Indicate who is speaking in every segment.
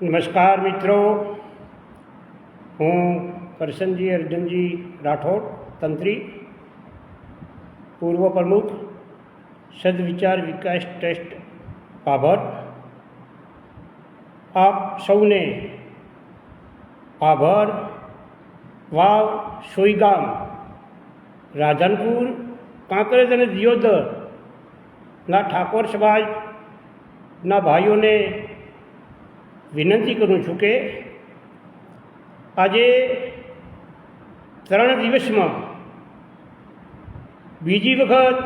Speaker 1: નમસ્કાર મિત્રો. હું કરશનજી અર્જુનજી રાઠોડ, તંત્રી, પૂર્વ પ્રમુખ, સદવિચાર વિકાસ ટ્રસ્ટ, ભાભર. આપ સૌને ભાભર, વાવ, સોઈગામ, રાધનપુર, કાંકરેજ અને દિયોદરના ઠાકોર સમાજના ભાઈઓને વિનંતી કરું છું કે આજે ત્રણ દિવસમાં બીજી વખત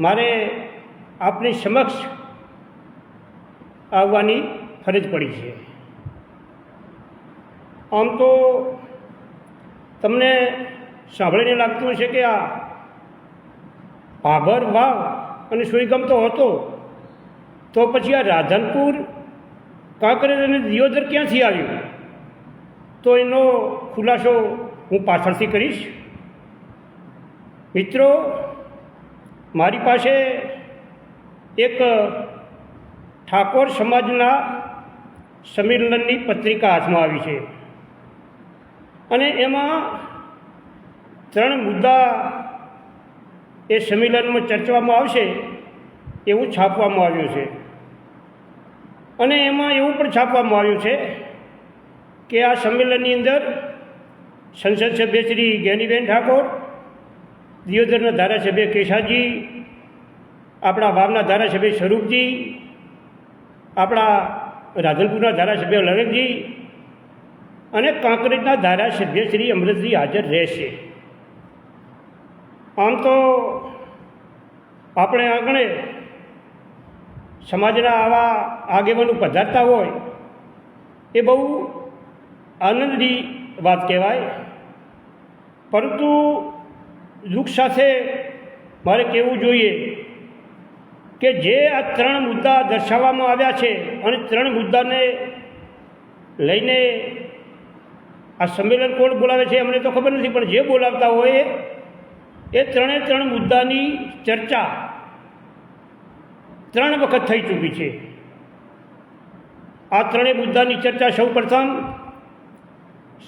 Speaker 1: મારે આપની સમક્ષ આવવાની ફરજ પડી છે. આમ તો તમને સાંભળીને લાગતું હશે કે આ ભાભર વાવ અને સુઈગમ તો હતો. તો પછી આ રાધનપુર કાંકરેજ અને દિયોદર ક્યાંથી આવ્યું? તો એનો ખુલાસો હું પાછળથી કરીશ. મિત્રો, મારી પાસે એક ઠાકોર સમાજના સંમેલનની પત્રિકા હાથમાં આવી છે. અને એમાં ત્રણ મુદ્દા એ સંમેલનમાં ચર્ચવામાં આવશે, એવું છાપવામાં આવ્યું છે. અને એમાં એવું પણ છાપવામાં આવ્યું છે કે આ સંમેલનની અંદર સંસદ સભ્ય શ્રી જ્ઞાનીબેન ઠાકોર, દિયોદરના ધારાસભ્ય કેશાજી, આપણા વાવના ધારાસભ્ય સ્વરૂપજી, આપણા રાધનપુરના ધારાસભ્ય લણકજી અને કાંકરેજના ધારાસભ્ય શ્રી અમૃતજી હાજર રહેશે. આમ તો આપણે આંગણે સમાજના આવા આગેવાનો પધારતા હોય, એ બહુ આનંદની વાત કહેવાય. પરંતુ દુઃખ સાથે મારે કહેવું જોઈએ કે જે આ ત્રણ મુદ્દા દર્શાવવામાં આવ્યા છે અને ત્રણ મુદ્દાને લઈને આ સંમેલન કોણ બોલાવે છે અમને તો ખબર નથી, પણ જે બોલાવતા હોય એ ત્રણે ત્રણ મુદ્દાની ચર્ચા ત્રણ વખત થઈ ચૂકી છે. આ ત્રણેય મુદ્દાની ચર્ચા સૌ પ્રથમ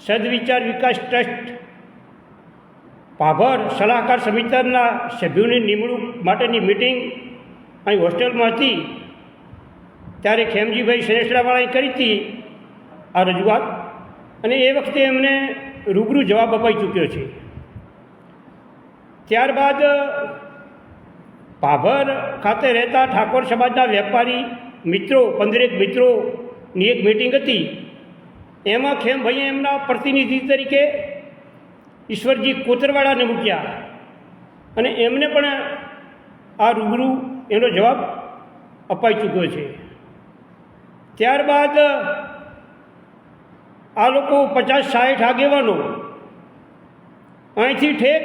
Speaker 1: સદવિચાર વિકાસ ટ્રસ્ટ ભાભર સલાહકાર સમિતિના સભ્યોની નિમણૂક માટેની મિટિંગ અહીં હોસ્ટેલમાં હતી ત્યારે ખેમજીભાઈ શ્રેષ્ઠાવાળાએ કરી હતી આ રજૂઆત અને એ વખતે એમને રૂબરૂ જવાબ અપાઈ ચૂક્યો છે. ત્યારબાદ ભાભર ખાતે રહેતા ઠાકોર સમાજના વેપારી, મિત્રો, પંદરેક મિત્રોની એક મિટિંગ હતી. એમાં ખેમભાઈએ એમના પ્રતિનિધિ તરીકે ઈશ્વરજી કોતરવાળાને મૂક્યા. અને એમને પણ આ રૂબરૂ એનો જવાબ અપાઈ ચૂક્યો છે. ત્યારબાદ આ લોકો પચાસ સાઠ આગેવાનો અહીંથી ઠેક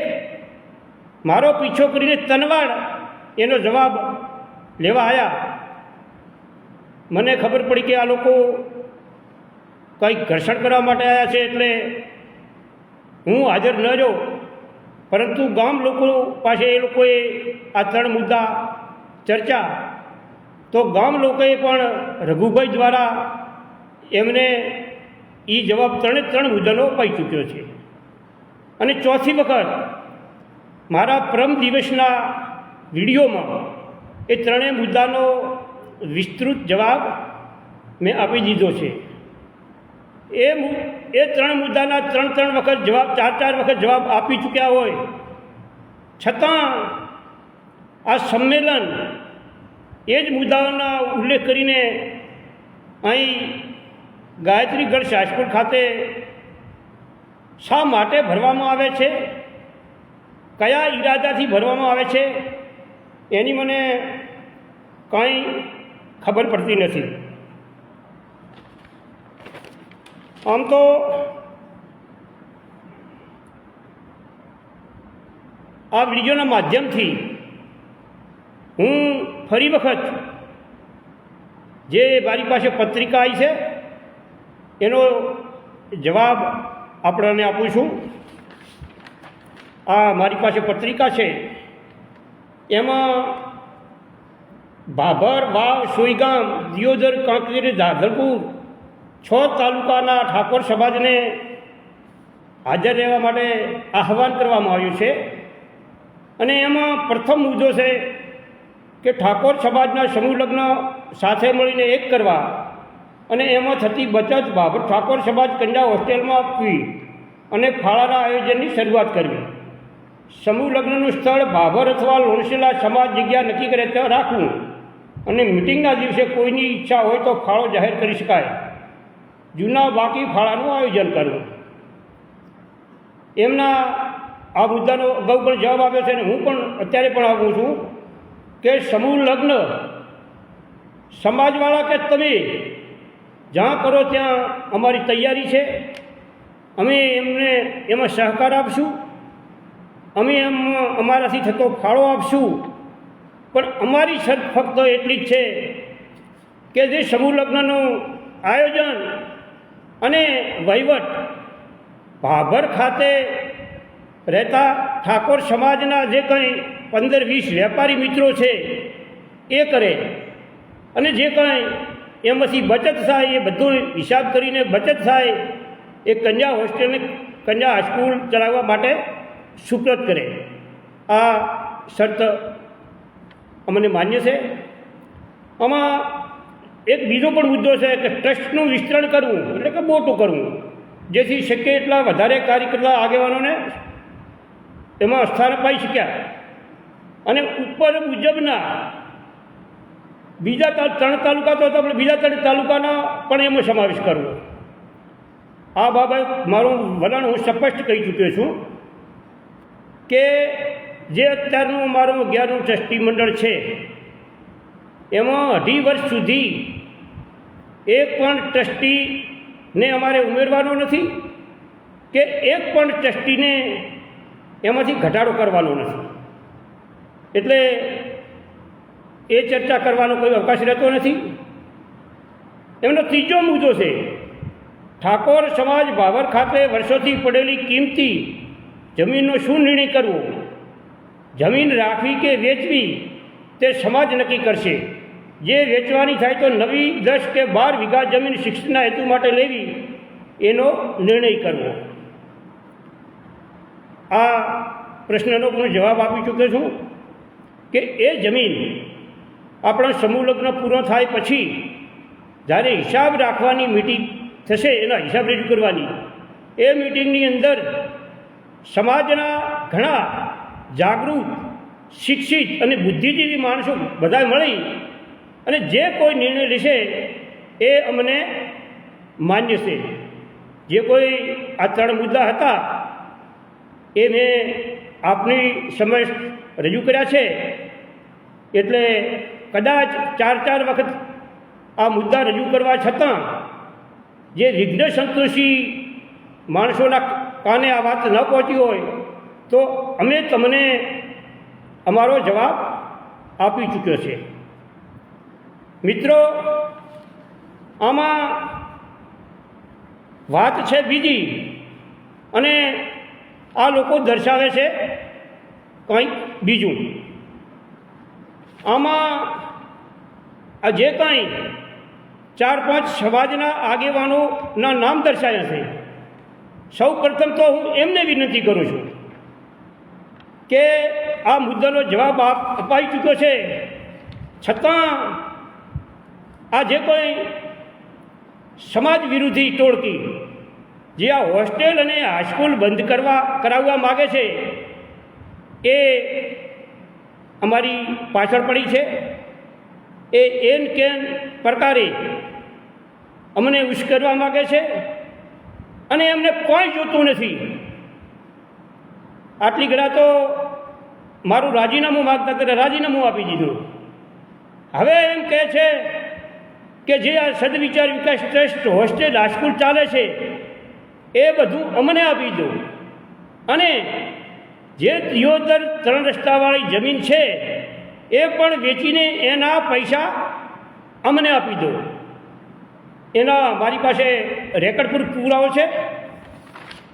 Speaker 1: મારો પીછો કરીને તનવાડ એનો જવાબ લેવા આવ્યા મને ખબર પડી કે આ લોકો કંઈક ઘર્ષણ કરવા માટે આવ્યા છે એટલે હું હાજર ન રહ્યો. પરંતુ ગામ લોકો પાસે એ લોકોએ આ ત્રણ મુદ્દા ચર્ચા. તો ગામ લોકોએ પણ રઘુભાઈ દ્વારા એમને એ જવાબ ત્રણે ત્રણ મુદ્દાનો અપાઈ ચૂક્યો છે. અને ચોથી વખત, મારા પ્રમ દિવસના વિડીયોમાં એ ત્રણેય મુદ્દાનો વિસ્તૃત જવાબ મેં આપી દીધો છે. એ એ ત્રણ મુદ્દાના ત્રણ ત્રણ વખત જવાબ, ચાર ચાર વખત જવાબ આપી ચૂક્યા હોય. છતાં આ સંમેલન એ જ મુદ્દાઓના ઉલ્લેખ કરીને અહીં ગાયત્રીગઢ શાસપુર ખાતે શા માટે ભરવામાં આવે છે? કયા ઈરાદાથી ભરવામાં આવે છે? એની મને કંઈ ખબર પડતી નથી. આમ તો આ વિડીયોના માધ્યમથી હું ફરી વખત જે મારી પાસે પત્રિકા આવી છે, એનો જવાબ આપણને આપું છું. આ મારી પાસે પત્રિકા છે. એમાં ભાભર વાવ સુઈગામ, દિયોદર કાંકરી ધાધરપુર છ તાલુકાના ઠાકોર સમાજને હાજર રહેવા માટે આહવાન કરવામાં આવ્યું છે. અને એમાં પ્રથમ મુદ્દો છે કે ઠાકોર સમાજના સમૂહ લગ્ન સાથે મળીને એક કરવા અને એમાં થતી બચત ભાભર ઠાકોર સમાજ કન્યા હોસ્ટેલમાં આપવી અને ફાળાના આયોજનની શરૂઆત કરવી. સમૂહ લગ્નનું સ્થળ ભાભર અથવા લોણસેલા સમાજ જગ્યા નક્કી કરે ત્યાં રાખવું. અને મિટિંગના દિવસે કોઈની ઈચ્છા હોય તો ફાળો જાહેર કરી શકાય. જૂના બાકી ફાળાનું આયોજન કરવું. એમના આ મુદ્દાનો અગાઉ પણ જવાબ આપ્યો છે અને હું પણ અત્યારે પણ આપું છું કે સમૂહ લગ્ન સમાજવાળા કે તમે? જ્યાં કરો ત્યાં અમારી તૈયારી છે. અમે એમને એમાં સહકાર આપશું. અમે એમ, અમારાથી થતો ફાળો આપશું. પણ અમારી શરત ફક્ત એટલી જ છે કે જે સમૂહ લગ્નનું આયોજન અને વહીવટ ભાભર ખાતે રહેતા ઠાકોર સમાજના જે કંઈ પંદર વીસ વેપારી મિત્રો છે, એ કરે. અને જે કંઈ એમાંથી બચત થાય એ બધું હિસાબ કરીને બચત થાય એ કન્યા હોસ્ટેલને, કન્યા હાઈસ્કૂલ ચલાવવા માટે સુપ્રત કરે. આ શરત અમને માન્ય છે. આમાં એક બીજો પણ મુદ્દો છે કે ટ્રસ્ટનું વિસ્તરણ કરવું, એટલે કે મોટું કરવું. જેથી શક્ય એટલા વધારે કાર્ય કરતા આગેવાનોને એમાં સ્થાન અપાઈ શક્યા. અને ઉપર મુજબના બીજા ત્રણ તાલુકા તો આપણે બીજા ત્રણ તાલુકાના પણ એમાં સમાવેશ કરવો. આ બાબત મારું વલણ હું સ્પષ્ટ કહી ચૂક્યો છું. કે જે અત્યારનું અમારું અગિયારનું ટ્રસ્ટી મંડળ છે, એમાં અઢી વર્ષ સુધી એક પણ ટ્રસ્ટીને અમારે ઉમેરવાનો નથી કે એક પણ ટ્રસ્ટીને એમાંથી ઘટાડો કરવાનો નથી. એટલે એ ચર્ચા કરવાનો કોઈ અવકાશ રહેતો નથી. એમનો ત્રીજો મુદ્દો છે, ઠાકોર સમાજ ભાવર ખાતે વર્ષોથી પડેલી કિંમતી જમીનનો શું નિર્ણય કરવો? જમીન રાખવી કે વેચવી તે સમાજ નક્કી કરશે. જે વેચવાની થાય તો નવી દસ કે બાર વીઘા જમીન શિક્ષણના હેતુ માટે લેવી, એનો નિર્ણય કરવો. આ પ્રશ્નનો હું જવાબ આપી ચૂક્યો છું કે એ જમીન આપણા સમૂહ લગ્ન પૂરો થાય પછી જ્યારે હિસાબ રાખવાની મિટિંગ થશે, એના હિસાબ રજૂ કરવાની, એ મિટિંગની અંદર સમાજના ઘણા જાગૃત, શિક્ષિત અને બુદ્ધિજીવી માણસો બધા મળી અને જે કોઈ નિર્ણય લેશે એ અમને માન્ય છે. જે કોઈ આ ત્રણ મુદ્દા હતા, એ મેં આપની સમક્ષ રજૂ કર્યા છે. એટલે કદાચ ચાર ચાર વખત આ મુદ્દા રજૂ કરવા છતાં જે વિઘ્ન સંતોષી માણસોના કાને આ વાત ન પહોંચી હોય, તો અમે તમને અમારો જવાબ આપી ચૂક્યો છે. મિત્રો, આમાં વાત છે બીજી અને આ લોકો દર્શાવે છે કંઈક બીજું. આમાં આ જે કાંઈ ચાર પાંચ સમાજના આગેવાનોના નામ દર્શાવ્યા છે. સૌ પ્રથમ તો હું એમને વિનંતી કરું છું કે આ મુદ્દાનો જવાબ આપ અપાઈ ચૂક્યો છે. છતાં આ જે કોઈ સમાજ વિરોધી ટોળકી જે આ હોસ્ટેલ અને હાઈસ્કૂલ બંધ કરવા કરાવવા માગે છે, એ અમારી પાછળ પડી છે. એ એન કેન પ્રકારે અમને ઉશ્કેરવા માગે છે. અને એમને કોઈ જોતું નથી. આટલી ઘડા તો મારું રાજીનામું માગતા ત્યારે રાજીનામું આપી દીધું. હવે એમ કહે છે કે જે આ Sadvichar Vikas trust hostel high school ચાલે છે, એ બધું અમને આપી દો. અને જે ત્રિયોતર ત્રણ રસ્તાવાળી જમીન છે, એ પણ વેચીને એના પૈસા અમને આપી દો. એના મારી પાસે રેકર્ડ પર પુરાવો છે.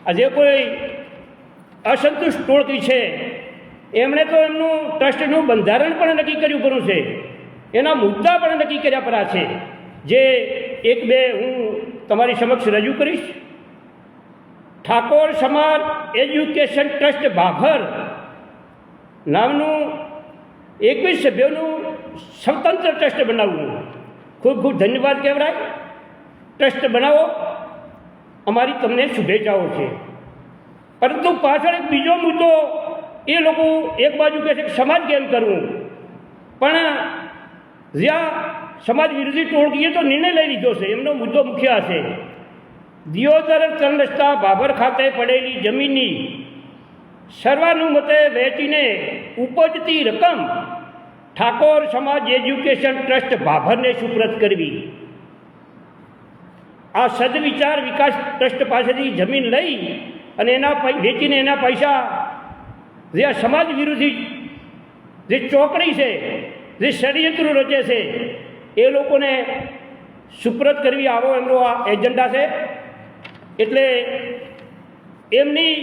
Speaker 1: આ જે કોઈ અસંતુષ્ટ ટોળકી છે, એમણે તો એમનું ટ્રસ્ટનું બંધારણ પણ નક્કી કર્યું કર્યું છે. એના મુદ્દા પણ નક્કી કર્યા પરા છે. જે એક બે હું તમારી સમક્ષ રજૂ કરીશ. ઠાકોર સમાજ એજ્યુકેશન ટ્રસ્ટ ભાભર નામનું એકવીસ સભ્યોનું સ્વતંત્ર ટ્રસ્ટ બનાવવું. ખૂબ ખૂબ ધન્યવાદ કહેવાય. ટ્રસ્ટ બનાવો, અમારી તમને શુભેચ્છાઓ છે. પરંતુ પાછળ એક બીજો મુદ્દો, એ લોકો એક બાજુ કહે છે કે સમાજ કેમ કરવું? પણ જ્યાં સમાજ વિરોધી ટોળકીએ તો નિર્ણય લઈ લીધો છે, એમનો મુદ્દો મુખ્ય હશે દિયોદર ત્રણ રસ્તા બાબર ખાતે પડેલી જમીનની સર્વાનુમતે વહેંચીને ઉપજતી રકમ ઠાકોર સમાજ એજ્યુકેશન ટ્રસ્ટ ભાભરને સુપ્રત કરવી. આ સદવિચાર વિકાસ ટ્રસ્ટ પાસેથી જમીન લઈ અને એના વેચીને એના પૈસા જે આ સમાજ વિરોધી જે ચોકડી છે, જે ષડયંત્રો રચે છે, એ લોકોને સુપ્રત કરવી આવો એમનો આ એજન્ડા છે. એટલે એમની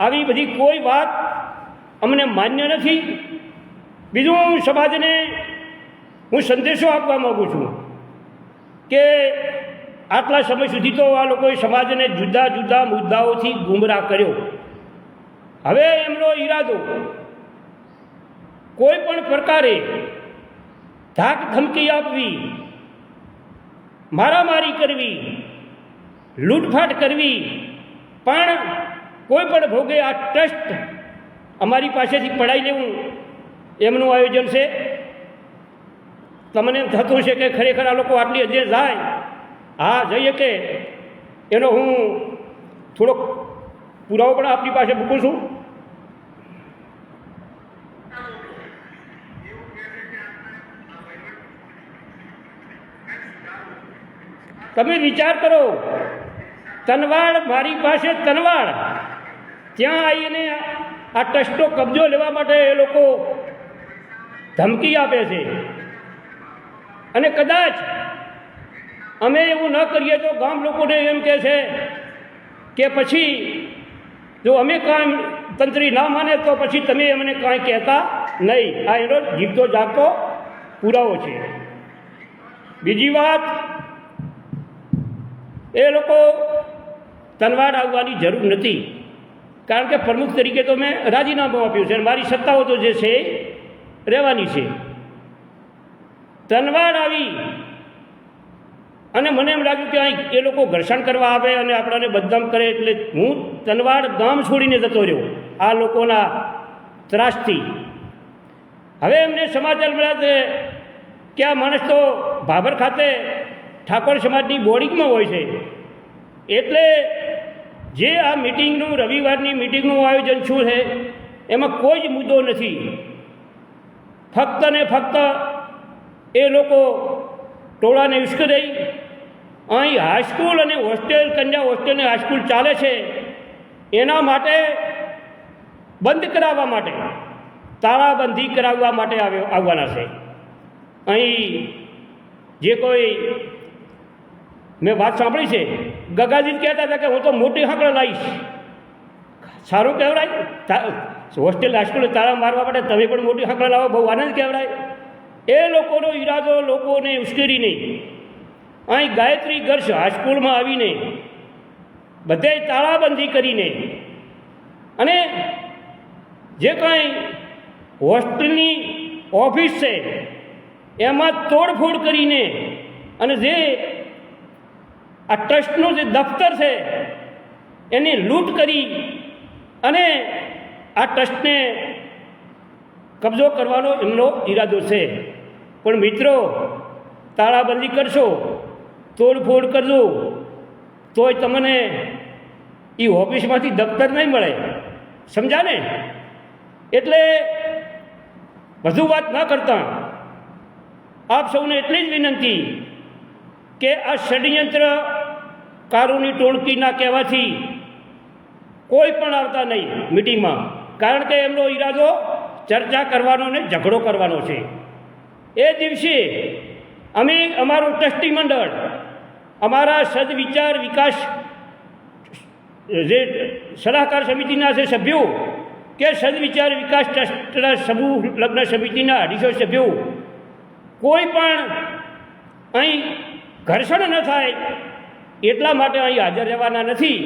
Speaker 1: આવી બધી કોઈ વાત અમને માન્ય નથી. બીજું હું સમાજને હું સંદેશો આપવા માગું છું કે આટલા સમય સુધી તો આ લોકોએ સમાજને જુદા જુદા મુદ્દાઓથી ગુમરાહ કર્યો. હવે એમનો ઈરાદો કોઈ પણ પ્રકારે ધાક ધમકી આપવી, મારામારી કરવી, લૂંટફાટ કરવી, પણ કોઈ પણ ભોગે આ ટ્રસ્ટ અમારી પાસેથી પડાવી લેવું, એમનું આયોજન છે. તમને એમ થતું છે કે ખરેખર આ લોકો આટલી હદે જાય. હા, જઈએ કે એનો હું થોડોક પુરાવો પણ આપની પાસે મૂકું છું. તમે વિચાર કરો, તનવાડ મારી પાસે તનવાડ. ત્યાં આવીને આ ટ્રસ્ટો કબજો લેવા માટે એ લોકો ધમકી આપે છે. અને કદાચ અમે એવું ન કરીએ તો ગામ લોકોને એમ કહે છે કે પછી જો અમે કાંઈ તંત્રી ના માને તો પછી તમે અમને કાંઈ કહેતા નહીં. આ એનો જીવતો જાગતો પુરાવો છે. બીજી વાત, એ લોકો તનવાડ આવવાની જરૂર નથી. કારણ કે પ્રમુખ તરીકે તો મેં રાજીનામું આપ્યું છે અને મારી સત્તાઓ તો જે છે રહેવાની છે. તનવાડ આવી અને મને એમ લાગ્યું કે અહીં એ લોકો ઘર્ષણ કરવા આવે અને આપણાને બદનામ કરે એટલે હું તનવાડ ગામ છોડીને જતો રહ્યો આ લોકોના ત્રાસથી. હવે એમને સમાચાર મળ્યા છે કે આ માણસ તો ભાભર ખાતે ઠાકોર સમાજની બોર્ડિંગમાં હોય છે. એટલે જે આ મિટિંગનું, રવિવારની મિટિંગનું આયોજન શું છે, એમાં કોઈ જ મુદ્દો નથી. ફક્ત ને ફક્ત એ લોકો ટોળાને ઉશ્કેરાઈ અહીં હાઈસ્કૂલ અને હોસ્ટેલ કન્યા હોસ્ટેલ અને હાઈસ્કૂલ ચાલે છે. એના માટે બંધ કરાવવા માટે, તાળાબંધી કરાવવા માટે આવવાના છે. અહીં જે કોઈ, મેં વાત સાંભળી છે ગગાજી કહેતા હતા કે હું તો મોટી હાંકડા લાવીશ. સારું કહેવડાય હોસ્ટેલ હાઈસ્કૂલે તાળા મારવા માટે તમે પણ મોટી હાંકડા લાવો, બહુ આનંદ કહેવડાય એ લોકોનો ઈરાદો લોકોને ઉશ્કેરીને અહીં ગાયત્રી ગર્ષ હાઈસ્કૂલમાં આવીને બધે તાળાબંધી કરીને અને જે કાંઈ હોસ્ટેલની ઓફિસ છે, એમાં તોડફોડ કરીને અને જે આ ટ્રસ્ટનું જે દફતર છે, એની લૂંટ કરી અને આ ટ્રસ્ટને કબજો કરવાનો એમનો ઈરાદો છે. પણ મિત્રો, તાળાબંધી કરશો તોડફોડ કરજો. તોય તમને એ ઓફિસમાંથી દફતર નહીં મળે. સમજાને એટલે વધુ વાત ન કરતા. આપ સૌને એટલી જ વિનંતી કે આ ષડયંત્ર કારોની ટોળકીના કહેવાથી કોઈ પણ આવતા નહીં મિટિંગમાં. કારણ કે એમનો ઈરાદો ચર્ચા કરવાનો ને ઝઘડો કરવાનો છે. એ દિવસે અમે, અમારું ટ્રસ્ટી મંડળ અમારા સદવિચાર વિકાસ જે સલાહકાર સમિતિના જે સભ્યો કે સદવિચાર વિકાસ ટ્રસ્ટના સમૂહ લગ્ન સમિતિના અઢીસો સભ્યો, કોઈ પણ અહીં ઘર્ષણ ન થાય એટલા માટે અહીં હાજર રહેવાના નથી.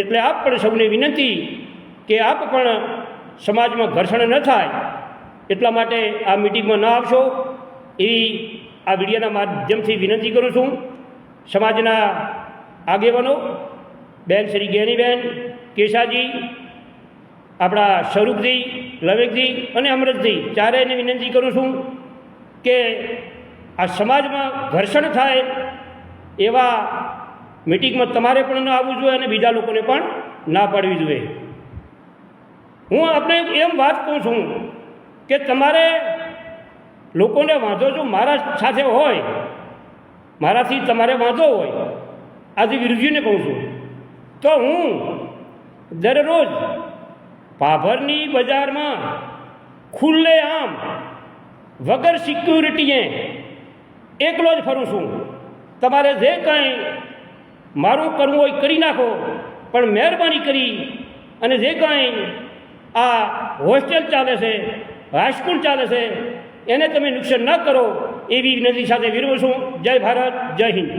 Speaker 1: એટલે આપ પણ સૌને વિનંતી કે આપ પણ સમાજમાં ઘર્ષણ ન થાય એટલા માટે આ મિટિંગમાં ન આવશો. એવી આ વિડીયોના માધ્યમથી વિનંતી કરું છું. સમાજના આગેવાનો, બેન શ્રી ગેનીબેન, કેશાજી, આપણા સ્વરૂપજી, લવેકજી અને અમૃતજી ચારેયને વિનંતી કરું છું કે આ સમાજમાં ઘર્ષણ થાય એવા મિટિંગમાં તમારે પણ ન આવવું જોઈએ અને બીજા લોકોને પણ ના પાડવી જોઈએ. હું આપણે એમ વાત કહું છું કે તમારે લોકોને વાંધો જો મારા સાથે હોય મારાથી તમારે વાંધો હોય. આજે વિરુદ્ધજીને કહું છું. તો હું દરરોજ ભાભરની બજારમાં ખુલ્લે આમ વગર સિક્યુરિટીએ એકલો જ ફરું છું. તમારે જે કંઈ મારું કરવું હોય કરી નાખો, પણ મહેરબાની કરી અને જે કાંઈ આ હોસ્ટેલ ચાલે છે હાઈસ્કૂલ ચાલે છે, એને તમે નુકસાન ન કરો. એવી વિનંતી સાથે વિરવું છું જય ભારત જય હિન્દ.